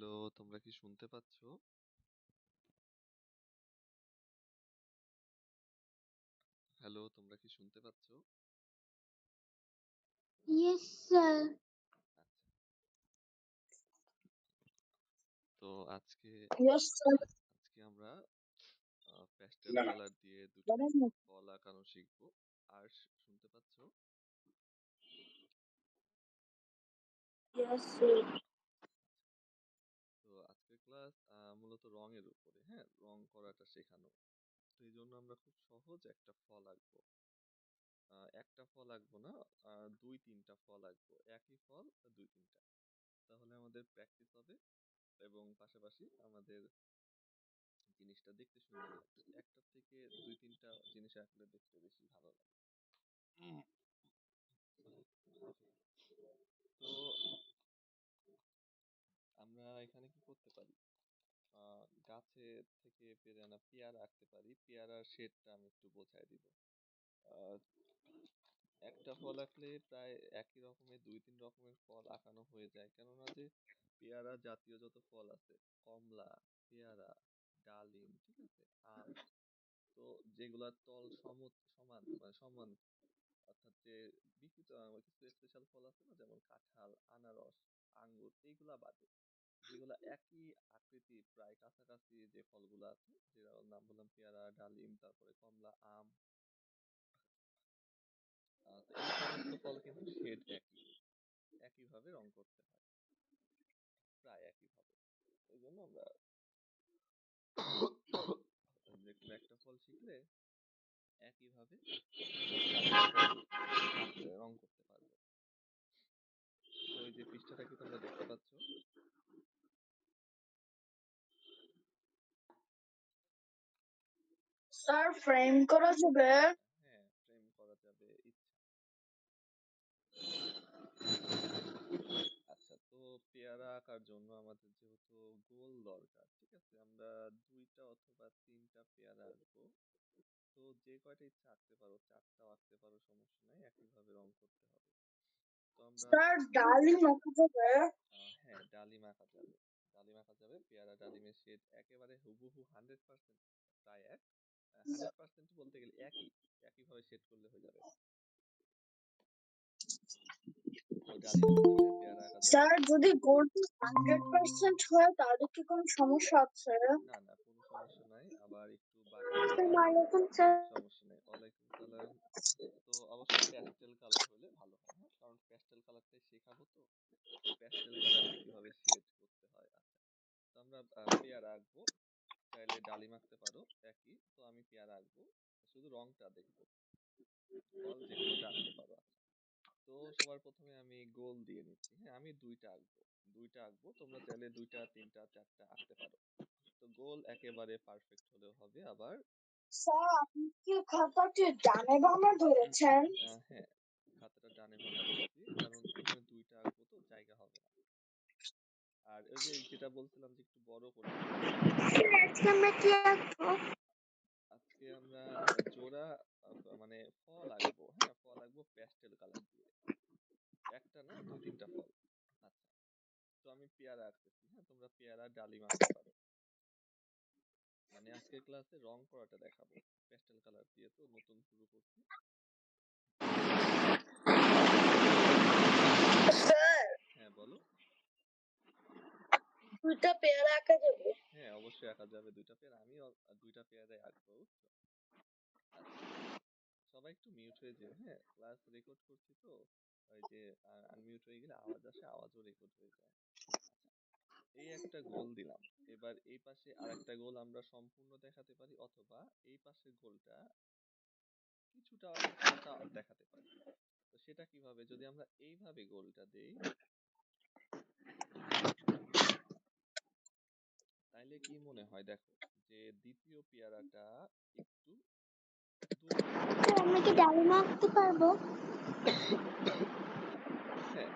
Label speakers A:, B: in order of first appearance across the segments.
A: Hello, তোমরা কি শুনতে পাচ্ছ? হ্যালো, তোমরা কি শুনতে পাচ্ছ?
B: Sir.
A: তো আজকে. আজকে আমরা প্যাস্টেল কালার দিয়ে দুটো ফল আঁকানো শিখব আর শুনতে পাচ্ছ
B: Yes, sir.
A: তো আজকের ক্লাস মূলত রঙের উপরে হ্যাঁ? রং করাটা শেখানো। তো এই জন্য আমরা খুব সহজ একটা ফল আঁকবো। একটা ফল আঁকবো না দুই তিনটা ফল আঁকবো। একই ফল, দুই তিনটা। তাহলে আমাদের প্র্যাকটিস হবে এবং পাশাপাশি আমাদের জিনিসটা দেখতে সুন্দর লাগবে। একটার থেকে দুই তিনটা জিনিস আঁকলে দেখতে বেশি ভালো লাগে। তো আমরা এখানে কি করতে পারি? গাছে থেকে পেরে আনা পেয়ারা আঁকতে পারি। পেয়ারার শেডটা আমি একটু বোঝাই দিব। একটা ফল আঁকলে প্রায় একই রকমের, দুই, তিন রকমের ফল আঁকানো হয়ে যায়। কেননা যে, পেয়ারা জাতীয় যত ফল আছে, কমলা, পেয়ারা, ডালিম, ঠিক আছে আম তো যেগুলার তল সম, সমান মানে সমান, অর্থাৎ যে কিছু স্পেশাল ফল আছে না, যেমন কাঁঠাল, আনারস, আঙ্গুর, এইগুলা বাদে। যেগুলা একই আকৃতি প্রায় কাছাকাছি যে ফলগুলো আছে যেগুলোর নাম বললাম পেয়ারা, ডালিম, তারপরে কমলা, আম। ফল কিন্তু শেড একই, একইভাবে রং করতে হয়। প্রায় একইভাবে। এই জন্য আমরা যে কোনো একটা ফল শিখলে একইভাবে রং করতে পারব। এই যে পৃষ্ঠাটা কি তোমরা দেখতে পাচ্ছ
B: স্যার ফ্রেম করা যাবে?
A: হ্যাঁ ফ্রেম করা যাবে আচ্ছা তো পেয়ারা আঁকার জন্য আমাদের যেহেতু গোল দরকার ঠিক আছে? আমরা দুইটা অথবা তিনটা পেয়ারা আঁকবো। তো যে কয়টা ইচ্ছা আঁকতে পারো চারটাও আঁকতে পারো সমস্যা নাই একইভাবে রং করতে হবে। তো আমরা
B: স্যার ডালিম আঁকা যাবে?
A: হ্যাঁ ডালিম আঁকা যাবে। ডালিম আঁকা যাবে পেয়ারা ডালিমের শেড একেবারে হুবহু হান্ড্রেড পার্সেন্ট প্রায় এক। হান্ড্রেড পার্সেন্ট বলতে গেলে একই একইভাবে শেড করলে হয়ে যাবে। যাবে
B: স্যার যদি গোল্ড হান্ড্রেড পার্সেন্ট হয় তাহলে কি কোনো সমস্যা আছে?
A: না না কোনো সমস্যা নাই। আবার একটু
B: স্যার
A: সমস্যা নেই। ওয়ালাইকুম সালাম। তো অবশ্যই প্যাস্টেল কালার হলে ভালো হয় হ্যাঁ? কারণ প্যাস্টেল কালারটাই শেখাবো তো। প্যাস্টেল কালার কীভাবে শেড করতে হয়? আচ্ছা। তো আমরা পেয়ারা আঁকবো। চাইলে ডালিম আঁকতে পারো একই। তো আমি পেয়ারা আঁকবো শুধু রংটা দেখব। ফল যে আঁকতে পারো আচ্ছা। তো সবার প্রথমে আমি গোল দিয়ে নিচ্ছি। হ্যাঁ আমি দুইটা আঁকবো দুইটা আঁকবো। তোমরা চাইলে দুইটা তিনটা চারটা আঁকতে পারো। তো গোল একেবারে পারফেক্ট হলেও হবে আবার।
B: স্যার আপনি কি খাতাটি ডানে বামে ধরেছেন?
A: হ্যাঁ খাতাটা ডানে বামে ধরছি কারণ এখানে দুইটা আঁকবো তো জায়গা হবে না। আর ওই যে যেটা বলছিলাম যে একটু বড় করে
B: আজকে আমরা কি আঁকবো?
A: আজকে আমরা জোড়া মানে ফল আঁকবো হ্যাঁ ফল আঁকবো প্যাস্টেল কালার দিয়ে। একটা না দুই তিনটা ফল। আচ্ছা তো আমি পেয়ারা আঁকতেছি হ্যাঁ তোমরা পেয়ারা ডালিম আঁকতে পারো। মানে আজকের ক্লাসে রং করাটা দেখাবো প্যাস্টেল কালার দিয়ে তো নতুন শুরু করছি
B: স্যার
A: হ্যাঁ বলো
B: দুইটা যাবে।
A: হ্যাঁ অবশ্যই যাবে দুইটা দুইটা আঁকবো আচ্ছা সবাই একটু মিউট হয়ে হ্যাঁ? ক্লাস রেকর্ড করছি তো, ওই যে আনমিউট হয়ে গেলে আওয়াজ আসে, আওয়াজও রেকর্ড হয়ে যায়। এই একটা গোল দিলাম। এবার এই পাশে আরেকটা গোল আমরা সম্পূর্ণ দেখাতে পারি, অথবা এই পাশের গোলটা কিছুটা দেখাতে পারি। তো সেটা কীভাবে? যদি আমরা এইভাবে গোলটা দেই তাইলে কি মনে হয় দেখো? যে দ্বিতীয় পেয়ারাটা একটু
B: আমরা কি ডালিম আঁকতে পারব?
A: হ্যাঁ।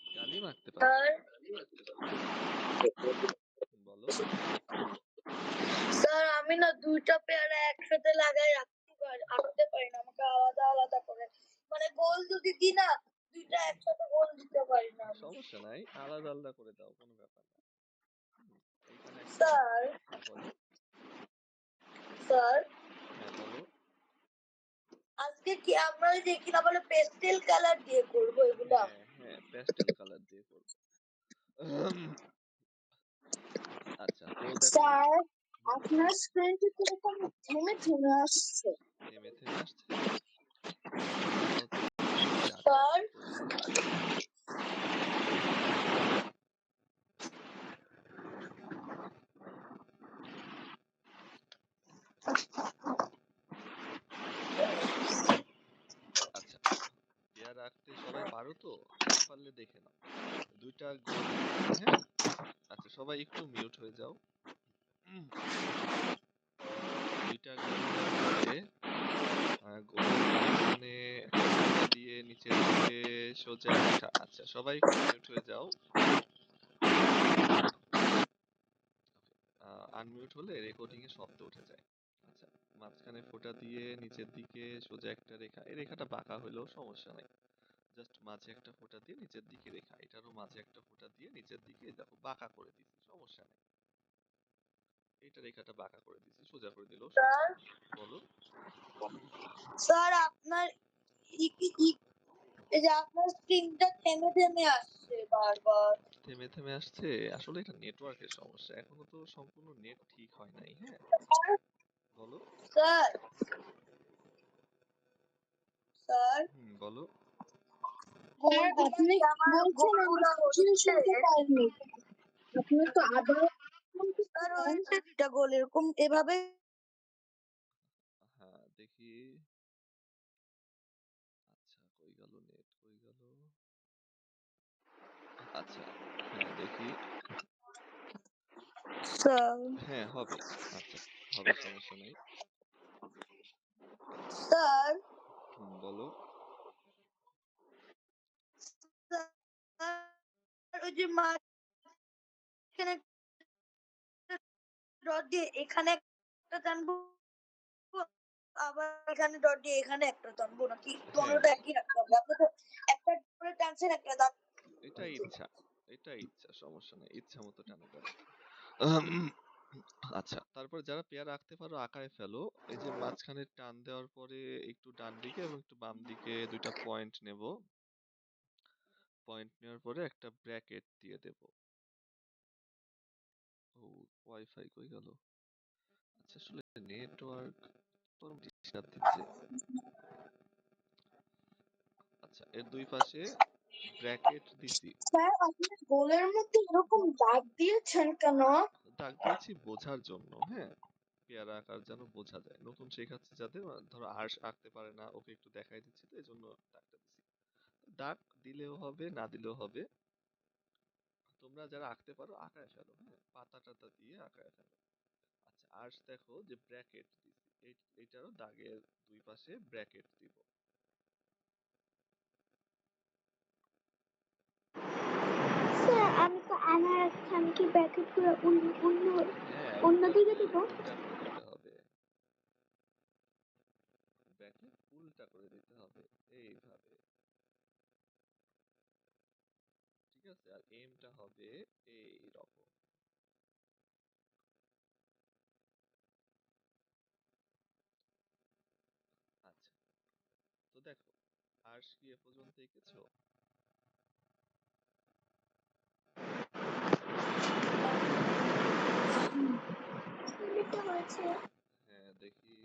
A: ডালিম আঁকতে পারো। বলো।
B: স্যার আমি না দুইটা পেয়ারা একসাথে লাগাই আঁকতে পারি আঁকতে পারি না আমাকে আলাদা আলাদা করে। মানে গোল যদি দিই না দুইটা একসাথে গোল দিতে পারি না
A: সমস্যা নাই আলাদা আলাদা করে দাও কোনো ব্যাপার না হুম, এইখানে একটা
B: স্যার
A: হ্যাঁ
B: স্যার
A: হ্যাঁ
B: আজকে কি আমরা ওই যে কিনা বলে পেস্টেল কালার দিয়ে করব এগুলা?
A: হ্যাঁ হ্যাঁ প্যাস্টেল কালার দিয়ে করব। আচ্ছা তো
B: স্যার আপনার স্ক্রিনটা কীরকম? থেমে থেমে আসছে।
A: থেমে থেমে আসছে এটা হচ্ছে যে
B: স্যার
A: করি। আচ্ছা পেয়ারা আঁকতে সবাই পারো তো? পারলে দেখে নাও। দুইটা হ্যাঁ? আচ্ছা সবাই একটু মিউট হয়ে যাও। দুইটা মাঝখানে একটা দিয়ে নিচের দিকে সোজা আচ্ছা সবাই একটু মিউট হয়ে যাও। আনমিউট হলে রেকর্ডিং এ শব্দ উঠে যায়। আচ্ছা মাঝখানে ফোঁটা দিয়ে নিচের দিকে সোজা একটা রেখা। এই রেখাটা বাঁকা হলেও সমস্যা নাই। জাস্ট মাঝে একটা ফোঁটা দিয়ে নিচের দিকে রেখা। এটারও মাঝে একটা ফোঁটা দিয়ে নিচের দিকে দেখো বাঁকা করে দিছি সমস্যা নেই। এইটা রেখাটা বাঁকা করে দিছি সোজা করে দিলেও বলো।
B: স্যার আপনার এই যে আপনার স্ক্রিনটা থেমে থেমে আসছে বারবার।
A: থেমে থেমে আসছে? আসলে এটা নেটওয়ার্কের সমস্যা এখনও তো সম্পূর্ণ নেট ঠিক হয় নাই হ্যাঁ? বলো।
B: স্যার। স্যার।
A: বলো।
B: স্যার আপনি বলছেন আমরা কিছুই শুনতে পাইনি। আপনি তো আবার স্যার দুটা গোল এরকম এভাবে
A: হ্যাঁ দেখি। আচ্ছা কই গেল নেট কই গেল? আচ্ছা হ্যাঁ দেখি। হ্যাঁ হবে। আচ্ছা হবে সমস্যা নেই।
B: স্যার
A: বলো
B: স্যার ওই যে মাঝখানে ডট দিয়ে এখানে একটা টানবো আবার এখানে ডট দিয়ে এখানে একটা টানবো নাকি? কোনোটা একই রাখতে হবে। আপনি তো একটা করে টানছেন একটা দাগ।
A: এটা ইচ্ছা এটা ইচ্ছা সমস্যা নেই ইচ্ছা মতো টানো আচ্ছা তারপর যারা পেয়ারা আঁকতে পারো আঁকায় ফেলো। এই যে মাঝখানে টান দেওয়ার পরে একটু ডান দিকে এবং একটু বাম দিকে দুইটা পয়েন্ট নেব। পয়েন্ট নেওয়ার পরে একটা ব্র্যাকেট দিয়ে দেব। ও ওয়াইফাই কই গেল? আচ্ছা আসলে নেটওয়ার্ক চরম ডিস্টার্ব দিচ্ছে আচ্ছা এর দুই পাশে ব্র্যাকেট দিছি।
B: স্যার আপনি গোলের মধ্যে এরকম দাগ দিয়েছেন কেন?
A: দাগ দিয়েছি বোঝার জন্য হ্যাঁ। পেয়ারা আকার যেন বোঝা যায়। নতুন শেখাচ্ছি আহ, ধরো আর্শ আঁকতে পারে না ওকে একটু দেখাই দিচ্ছি তো এই জন্য দাগটা দিছি। দাগ দিলেও হবে না দিলেও হবে। তোমরা যারা আঁকতে পারো আঁকায় ফেলো হ্যাঁ? পাতা টাতা দিয়ে আঁকায় ফেলো। আচ্ছা আর্শ দেখো যে ব্র্যাকেট দিছি এই- এইটারও দাগের দুই পাশে ব্র্যাকেট দিব।
C: আমি তো আয়না রাখছি আমি কি ব্র্যাকেট করে অন্য অন্য
A: হ্যাঁ
C: অন্যদিকে দিব?
A: হবে। ব্র্যাকেট উল্টা করে দিতে হবে এইভাবে। আছে আর এমটা হবে এই রকম আচ্ছা তো দেখো, আর্শ কি এ পর্যন্ত এঁকেছো? হ্যাঁ দেখি।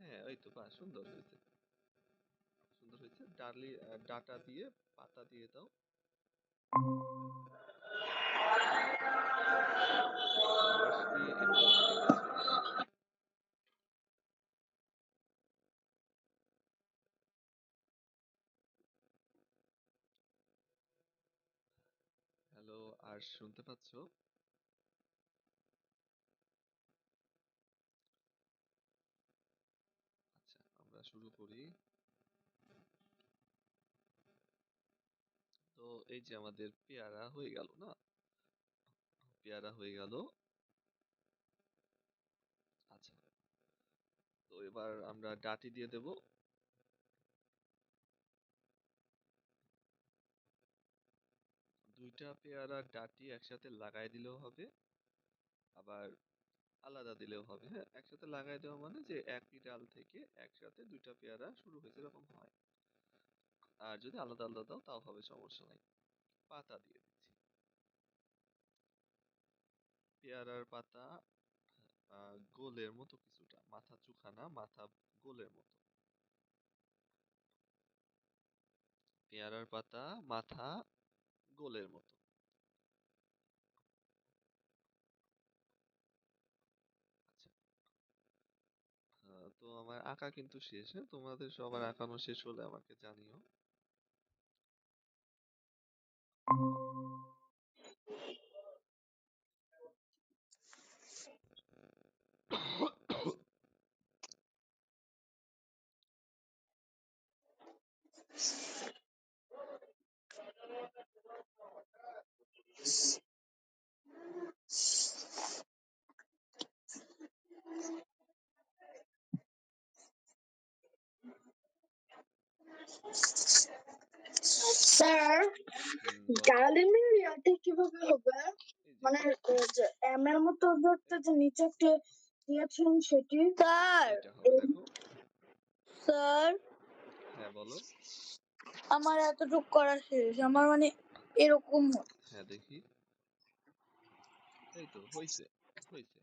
A: হ্যাঁ ওই তো, বাহ, সুন্দর হয়েছে। সুন্দর হয়েছে। ডালি ডাটা দিয়ে পাতা দিয়ে দাও। হ্যালো, আর শুনতে পাচ্ছো? আচ্ছা আমরা শুরু করি। এই যে আমাদের পেয়ারা হয়ে গেল, না? পেয়ারা হয়ে গেল। আচ্ছা। তো এবার আমরা ডাটি দিয়ে দেব। দুইটা পেয়ারা ডাটি একসাথে লাগাই দিলেও হবে, আবার আলাদা দিলেও হবে হ্যাঁ? একসাথে লাগাই দেওয়া মানে যে একই ডাল থেকে একসাথে দুইটা পেয়ারা শুরু হয়েছে, এরকম হয়। আর যদি আলাদা আলাদা দাও, তাও হবে সমস্যা নাই। পাতা দিয়ে দিচ্ছি। পেয়ারার পাতা গোলের মতো কিছুটা। মাথা চুখা না মাথা গোলের মতো। পেয়ারার পাতা, মাথা গোলের মতো। আচ্ছা। তো আমার আঁকা কিন্তু শেষ হ্যাঁ? তোমাদের সবার আঁকানো শেষ হলে আমাকে জানিও।
B: স্যার
A: হুম, বলো।
B: ডালিমের কীভাবে হবে? মানে যে এম এর মতো ধরতে যে নিচে একটা দিয়েছেন সেটি? স্যার! স্যার!
A: হ্যাঁ বলো।
B: আমার এতটুকু করা শেষ। আমার মানে এরকম
A: হ্যাঁ দেখি। এই তো হইছে হইছে।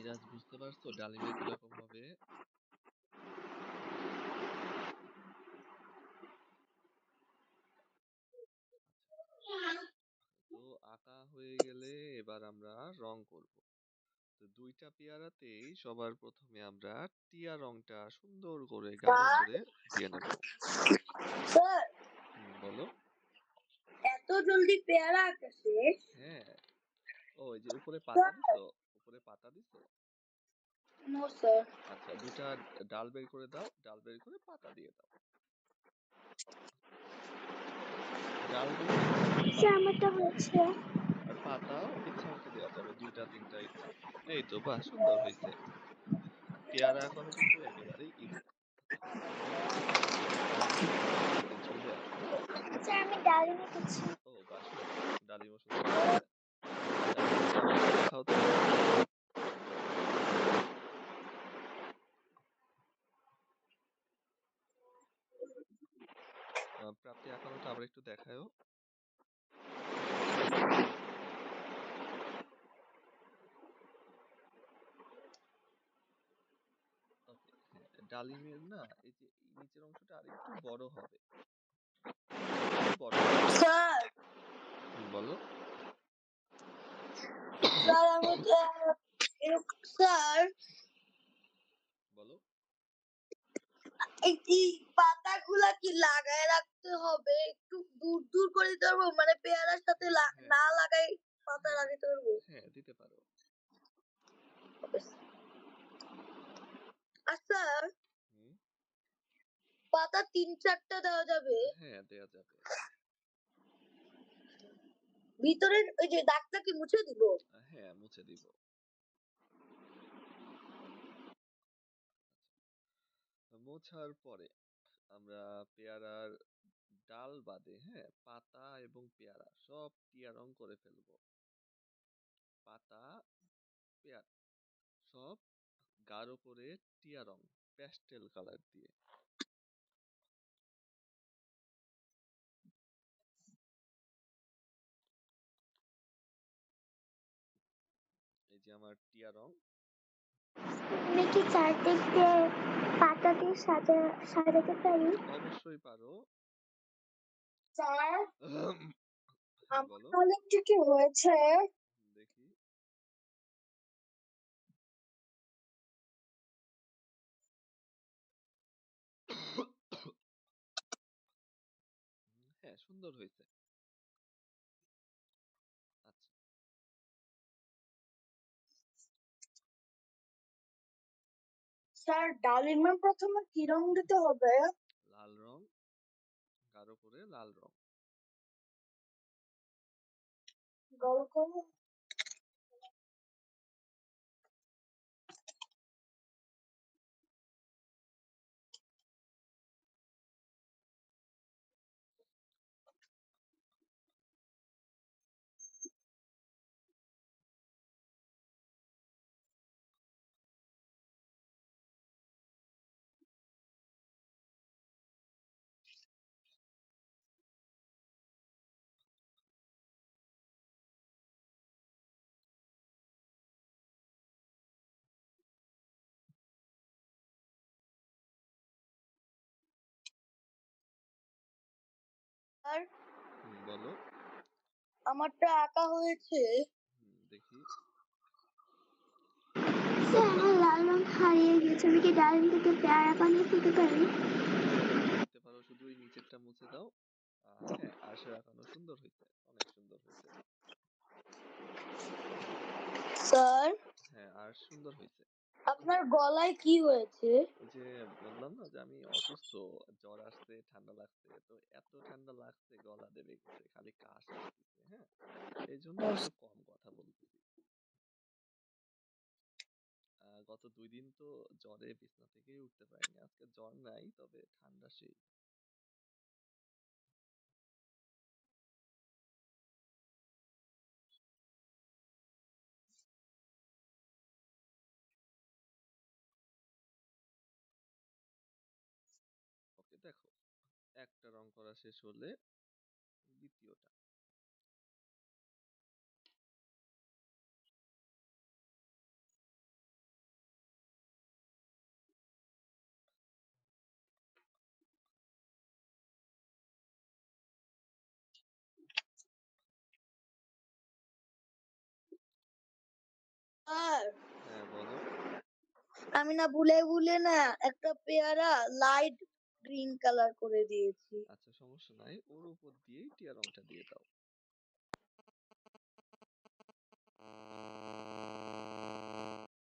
A: মিরাজ বুঝতে পারছ? ডালিমে কীরকম হবে? তো আঁকা হয়ে গেলে এবার আমরা রং করব। তো দুইটা পেয়ারাতেই সবার প্রথমে আমরা টিয়া রংটা সুন্দর করে গাঢ় করে দিয়ে নেব। বলো।
B: এত জলদি পেয়ারা আঁকা শেষ?
A: হ্যাঁ ও এই যে উপরে পাতা দিছো উপরে পাতা দিছো?
B: নো স্যার
A: আচ্ছা দুইটা ডাল বের করে দাও ডাল বের করে পাতা দিয়ে দাও। ডাল বের করে
C: স্যার আমারটা হয়েছে।
A: আর পাতাও ইচ্ছা মতো দেওয়া যাবে দুইটা তিনটা ইচ্ছা। এই তো বাহ সুন্দর হয়েছে। পেয়ারা এখনও কিন্তু একেবারেই?
C: স্যার আমি ডালিম এঁকেছি
A: ও বাহ সুন্দর। আহ, প্রাপ্তি আবার একটু দেখায়ও। হ্যাঁ ডালিমের না এই যে নিচের অংশটা আরেকটু বড় হবে। একটু বড় হবে। হুম, বলো।
B: স্যার আমি স্যার
A: বলো।
B: এই পাতাগুলা কি লাগায় রাখতে হবে? একটু দূর দূর করে দিতে পারব? মানে পেয়ারার সাথে
A: হ্যাঁ।
B: না লাগাই পাতা লাগাতে পারব?
A: হ্যাঁ দিতে পারো। হুম।
B: পাতা তিন চারটা দেওয়া যাবে।
A: হ্যাঁ দেয়া যাবে।
B: ভিতরের ওই যে দাগটা কি মুছে দিব?
A: হ্যাঁ মুছে দিব। আচ্ছা, মোছার পরে আমরা পেয়ারার ডাল বাদে হ্যাঁ পাতা এবং পেয়ারা সব টিয়া রং করে ফেলব। পাতা পেয়ারা সব গাঢ় করে টিয়া রং প্যাস্টেল কালার দিয়ে। আমার টিয়া রং।
C: চারদিক দিয়ে পাতা দিয়ে সাজা সাজাতে পারি?
A: অবশ্যই পারো।
B: স্যার
A: হ্যাঁ,
B: তাহলে একটু কি হয়েছে?
A: দেখি। হ্যাঁ সুন্দর হয়েছে।
B: স্যার ডালিমে প্রথমে কি রং দিতে হবে?
A: লাল রং তার উপরে লাল রং।
B: গল আর
A: বলো।
B: আমারটা আঁকা হয়েছে।
A: দেখি।
C: স্যার আমার লাল রং হারিয়ে গেছে আমি কি ডালিম থেকে পেয়ারা বানিয়ে ফেলতে পারি?
A: দিতে পারো শুধু ওই নিচেরটা মুছে দাও। আহ, হ্যাঁ আশা এখনও সুন্দর হয়েছে অনেক সুন্দর হয়েছে।
B: স্যার?
A: হ্যাঁ আর সুন্দর হয়েছে।
B: আপনার গলায় কি হয়েছে?
A: ওই যে বললাম না যে আমি অসুস্থ জ্বর আসছে ঠান্ডা লাগছে তো এত ঠান্ডা লাগছে গলা দেবে গেছে খালি কাশ আসতেছে হ্যাঁ? এই জন্য একটু কম কথা বলতেছি। গত দুই দিন তো জ্বরে বিছনা থেকেই উঠতে পারিনি আজকে জ্বর নাই তবে ঠান্ডা সেই। করা শেষ হলে দ্বিতীয়টা।
B: স্যার
A: হ্যাঁ বলো।
B: আমি না ভুলে ভুলে না একটা পেয়ারা লাইট গ্রিন কালার করে দিয়েছি।
A: আচ্ছা সমস্যা নাই। ওর উপর দিয়েই টিয়া রংটা দিয়ে দাও।